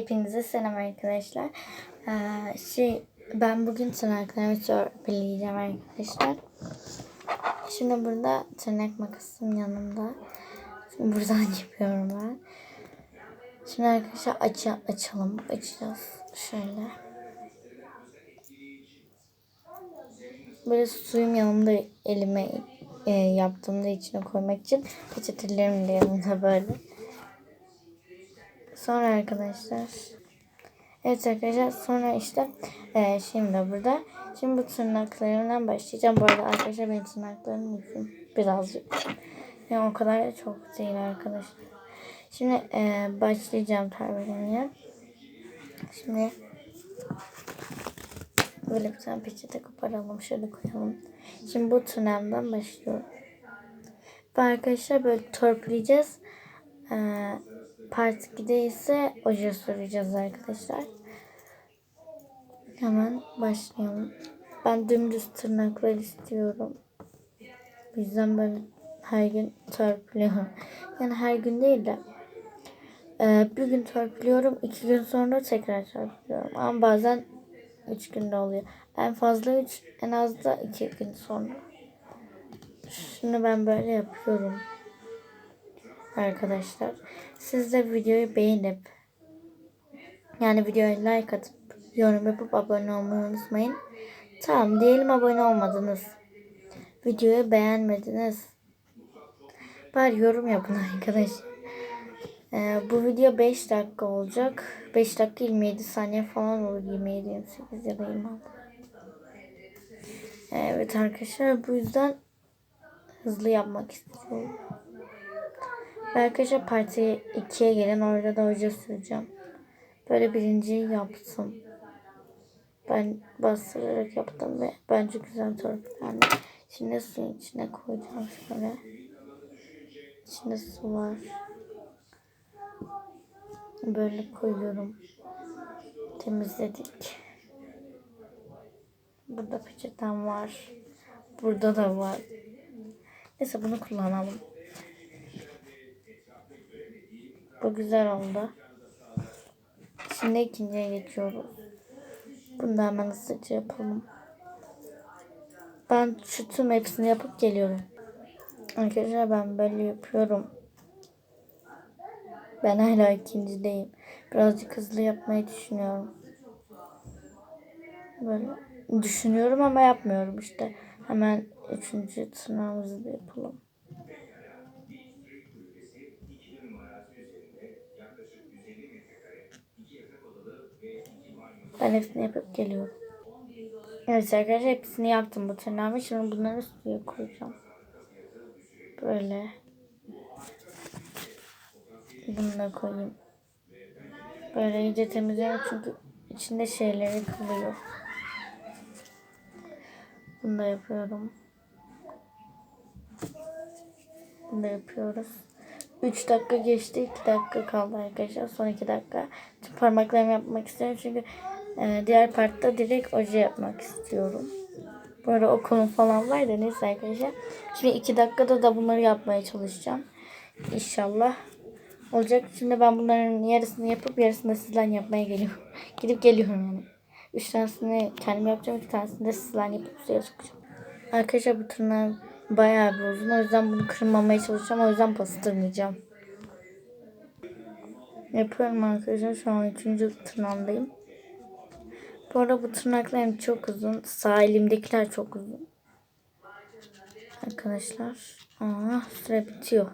Hepinize selam arkadaşlar. Ee, şey ben bugün tırnaklarımı törpüleyeceğim arkadaşlar. Şimdi burada tırnak makasım yanımda. Şimdi buradan yapıyorum ben. Şimdi arkadaşlar aç açalım. Açacağız. Şöyle. Böyle suyum yanımda elime e, yaptığımda içine koymak için peçetelerim de yanımda böyle. Sonra arkadaşlar Evet arkadaşlar sonra işte e, şimdi burada şimdi bu tırnaklarımdan başlayacağım. Bu arada arkadaşlar benim tırnaklarım uzun birazcık. Yani o kadar da çok değil arkadaşlar. Şimdi e, başlayacağım terbilemeye. Şimdi böyle bir tane peçete koparalım. Şöyle koyalım. Şimdi bu tırnağımdan başlıyorum. Ve arkadaşlar böyle törpüleyeceğiz. Eee Part 2'de ise oje süreceğiz arkadaşlar. Hemen başlayalım. Ben dümdüz tırnaklar istiyorum. O yüzden böyle her gün törpülüyorum. Yani her gün değil de e, bir gün törpülüyorum. iki gün sonra tekrar törpülüyorum. Ama bazen üç günde oluyor. En fazla üç, en az da iki gün sonra. Şimdi ben böyle yapıyorum arkadaşlar. Siz de videoyu beğenip yani videoya like atıp yorum yapıp abone olmayı unutmayın. Tamam diyelim abone olmadınız. Videoyu beğenmediniz. Bari yorum yapın arkadaşlar. Ee, bu video 5 dakika olacak. 5 dakika 27 saniye falan olur. 27, 28 ya da 26. Evet arkadaşlar bu yüzden hızlı yapmak istiyorum. Arkadaşlar parti 2'ye gelin orada da hoca süreceğim. Böyle birinciyi yaptım. Ben bastırarak yaptım ve bence güzel torpillendi. Şimdi suyun içine koyacağım şöyle. İçinde su var. Böyle koyuyorum. Temizledik. Burada peçetem var. Burada da var. Neyse bunu kullanalım. Bu güzel oldu. Şimdi ikinciye geçiyoruz. Bunu da hemen hızlıca yapalım. Ben şu tüm hepsini yapıp geliyorum. Arkadaşlar ben böyle yapıyorum. Ben hala ikincideyim. Birazcık hızlı yapmayı düşünüyorum. Böyle düşünüyorum ama yapmıyorum işte. Hemen üçüncü tırnağımızı da yapalım. Ben hepsini yapıp geliyorum. Evet arkadaşlar hepsini yaptım bu tırnağımı. Şimdi bunları suya koyacağım. Böyle. Bunu da koyayım. Böyle iyice temizliyorum çünkü içinde şeyleri kalıyor. Bunu da yapıyorum. Bunu da yapıyoruz. 3 dakika geçti. 2 dakika kaldı arkadaşlar. Son 2 dakika. Tüm parmaklarımı yapmak istiyorum çünkü ee, diğer partta direkt oje yapmak istiyorum. Böyle okulum falan var da neyse arkadaşlar. Şimdi iki dakikada da bunları yapmaya çalışacağım. İnşallah olacak. Şimdi ben bunların yarısını yapıp yarısını da sizden yapmaya geliyorum. Gidip geliyorum yani. Üç tanesini kendim yapacağım. iki tanesini de sizden yapıp suya sokacağım. Arkadaşlar bu tırnak bayağı bir uzun. O yüzden bunu kırmamaya çalışacağım. O yüzden bastırmayacağım. Yapıyorum arkadaşlar. Şu an üçüncü tırnağımdayım. Bu arada bu tırnaklarım çok uzun. Sağ elimdekiler çok uzun. Arkadaşlar. Aa, süre bitiyor.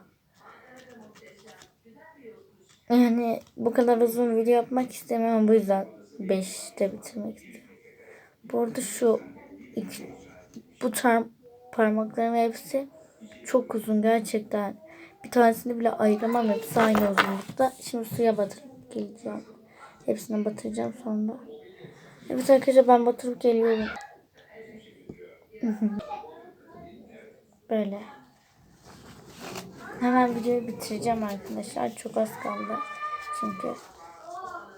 Yani bu kadar uzun video yapmak istemiyorum. Bu yüzden 5'te bitirmek istiyorum. Bu arada şu iki, bu tar parmaklarım hepsi çok uzun gerçekten. Bir tanesini bile ayıramam. Hepsi aynı uzunlukta. Şimdi suya batırıp geleceğim. Hepsini batıracağım sonra. Evet arkadaşlar ben batırıp geliyorum. Böyle. Hemen videoyu bitireceğim arkadaşlar. Çok az kaldı. Çünkü.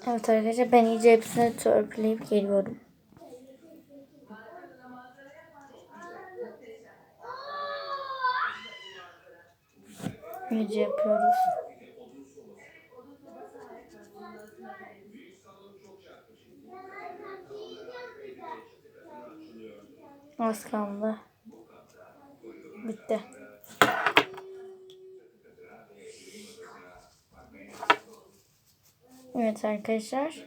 Evet arkadaşlar ben iyice hepsini törpüleyip geliyorum. İyice yapıyoruz. Az kaldı. Bitti. Evet arkadaşlar.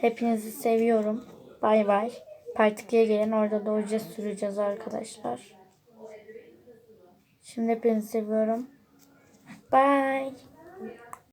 Hepinizi seviyorum. Bay bay. Part 2'ye gelin. Orada da oje süreceğiz arkadaşlar. Şimdi hepinizi seviyorum. Bye.